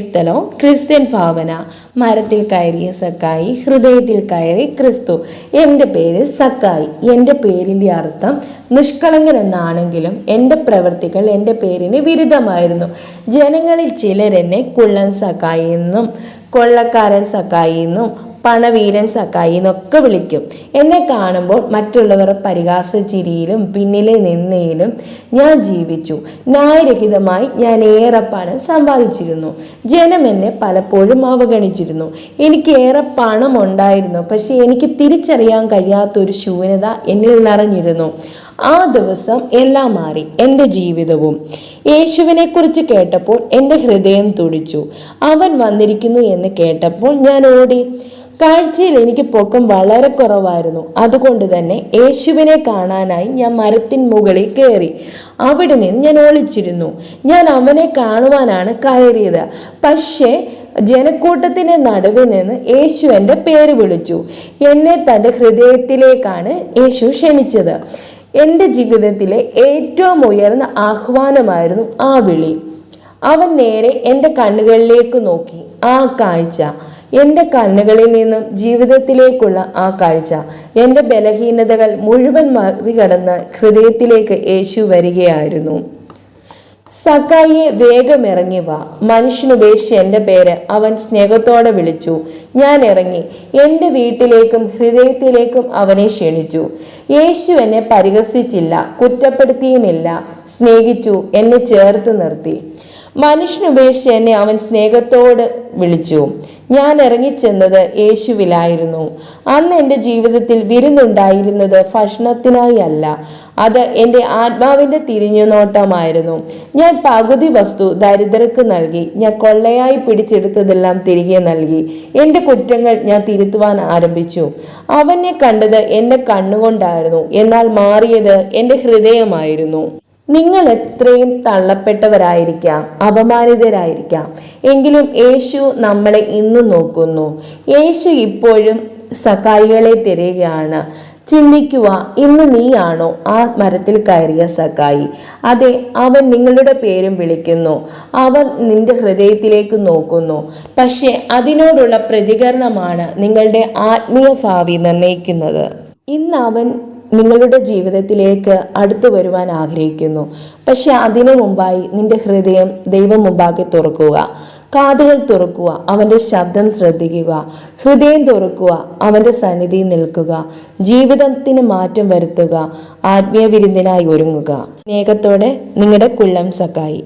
സ്ഥലം ക്രിസ്ത്യൻ ഭാവന. മരത്തിൽ കയറിയ സക്കായി ഹൃദയത്തിൽ കയറി ക്രിസ്തു. എന്റെ പേര് സക്കായി എന്റെ പേരിന്റെ അർത്ഥം നിഷ്കളങ്കൻ എന്നാണെങ്കിലും എന്റെ പ്രവൃത്തികൾ എന്റെ പേരിന് വിരുദ്ധമായിരുന്നു. ജനങ്ങളിൽ ചിലരെന്നെ കുള്ളൻ സക്കായി എന്നും കൊള്ളക്കാരൻ സക്കായി എന്നും പണവീരൻ സക്കായി എന്നൊക്കെ വിളിക്കും. എന്നെ കാണുമ്പോൾ മറ്റുള്ളവർ പരിഹാസ ചിരിയിലും പിന്നിലെ നിന്നയിലും ഞാൻ ജീവിച്ചു. ന്യായരഹിതമായി ഞാൻ ഏറെ പണം സമ്പാദിച്ചിരുന്നു. ജനം എന്നെ പലപ്പോഴും അവഗണിച്ചിരുന്നു. എനിക്ക് ഏറെ പണം ഉണ്ടായിരുന്നു പക്ഷെ എനിക്ക് തിരിച്ചറിയാൻ കഴിയാത്തൊരു ശൂന്യത എന്നിൽ നിറഞ്ഞിരുന്നു. ആ ദിവസം എല്ലാം മാറി. എന്റെ ജീവിതവും. യേശുവിനെ കുറിച്ച് കേട്ടപ്പോൾ എന്റെ ഹൃദയം തുടിച്ചു. അവൻ വന്നിരിക്കുന്നു എന്ന് കേട്ടപ്പോൾ ഞാൻ ഓടി. കാഴ്ചയിൽ എനിക്ക് പൊക്കം വളരെ കുറവായിരുന്നു. അതുകൊണ്ട് തന്നെ യേശുവിനെ കാണാനായി ഞാൻ മരത്തിൻ മുകളിൽ കയറി. അവിടെ നിന്ന് ഞാൻ ഒളിച്ചിരുന്നു. ഞാൻ അവനെ കാണുവാനാണ് കയറിയത്. പക്ഷേ ജനക്കൂട്ടത്തിന്റെ നടുവിൽ നിന്ന് യേശു എന്റെ പേര് വിളിച്ചു. എന്നെ തന്റെ ഹൃദയത്തിലേക്കാണ് യേശു ക്ഷണിച്ചത്. എന്റെ ജീവിതത്തിലെ ഏറ്റവും ഉയർന്ന ആഹ്വാനമായിരുന്നു ആ വിളി. അവൻ നേരെ എന്റെ കണ്ണുകളിലേക്ക് നോക്കി. ആ കാഴ്ച. എന്റെ കണ്ണുകളിൽ നിന്നും ജീവിതത്തിലേക്കുള്ള ആ കാഴ്ച എന്റെ ബലഹീനതകൾ മുഴുവൻ മറികടന്ന് ഹൃദയത്തിലേക്ക് യേശു വരികയായിരുന്നു. സക്കായിയെ വേഗം ഇറങ്ങി വാ. മനുഷ്യനുപേക്ഷിച്ച് എന്റെ പേര് അവൻ സ്നേഹത്തോടെ വിളിച്ചു. ഞാൻ ഇറങ്ങി. എന്റെ വീട്ടിലേക്കും ഹൃദയത്തിലേക്കും അവനെ ക്ഷണിച്ചു. യേശു എന്നെ പരിഹസിച്ചില്ല കുറ്റപ്പെടുത്തിയുമില്ല. സ്നേഹിച്ചു എന്നെ ചേർത്ത് നിർത്തി. മനുഷ്യനുപേക്ഷിച്ച് എന്നെ അവൻ സ്നേഹത്തോട് വിളിച്ചു. ഞാൻ ഇറങ്ങിച്ചെന്നത് യേശുവിലായിരുന്നു. അന്ന് എന്റെ ജീവിതത്തിൽ വിരുന്നുണ്ടായിരുന്നത് ഭക്ഷണത്തിനായി അല്ല. അത് എന്റെ ആത്മാവിന്റെ തിരിഞ്ഞുനോട്ടമായിരുന്നു. ഞാൻ പകുതി വസ്തു ദരിദ്രർക്ക് നൽകി. ഞാൻ കൊള്ളയായി പിടിച്ചെടുത്തതെല്ലാം തിരികെ നൽകി. എന്റെ കുറ്റങ്ങൾ ഞാൻ തിരുത്തുവാൻ ആരംഭിച്ചു. അവനെ കണ്ടത് എന്റെ കണ്ണുകൊണ്ടായിരുന്നു. എന്നാൽ മാറിയത് എന്റെ ഹൃദയമായിരുന്നു. നിങ്ങൾ എത്രയും തള്ളപ്പെട്ടവരായിരിക്കാം അപമാനിതരായിരിക്കാം. എങ്കിലും യേശു നമ്മളെ ഇന്നും നോക്കുന്നു. യേശു ഇപ്പോഴും സക്കായികളെ തിരയുകയാണ്. ചിന്തിക്കുക ഇന്ന് നീയാണോ ആ മരത്തിൽ കയറിയ സക്കായി അതെ അവൻ നിങ്ങളുടെ പേരും വിളിക്കുന്നു. അവൻ നിന്റെ ഹൃദയത്തിലേക്ക് നോക്കുന്നു. പക്ഷേ അതിനോടുള്ള പ്രതികരണമാണ് നിങ്ങളുടെ ആത്മീയ ഭാവി നിർണയിക്കുന്നത്. ഇന്ന് അവൻ നിങ്ങളുടെ ജീവിതത്തിലേക്ക് അടുത്തു വരുവാൻ ആഗ്രഹിക്കുന്നു. പക്ഷെ അതിനു മുമ്പായി നിന്റെ ഹൃദയം ദൈവം മുമ്പാകെ തുറക്കുക. കാതുകൾ തുറക്കുക. അവന്റെ ശബ്ദം ശ്രദ്ധിക്കുക. ഹൃദയം തുറക്കുക. അവന്റെ സന്നിധി നിൽക്കുക. ജീവിതത്തിന് മാറ്റം വരുത്തുക. ആത്മീയ വിരുന്നിനായി ഒരുങ്ങുക. സ്നേഹത്തോടെ നിങ്ങളുടെ കുള്ളം സക്കായി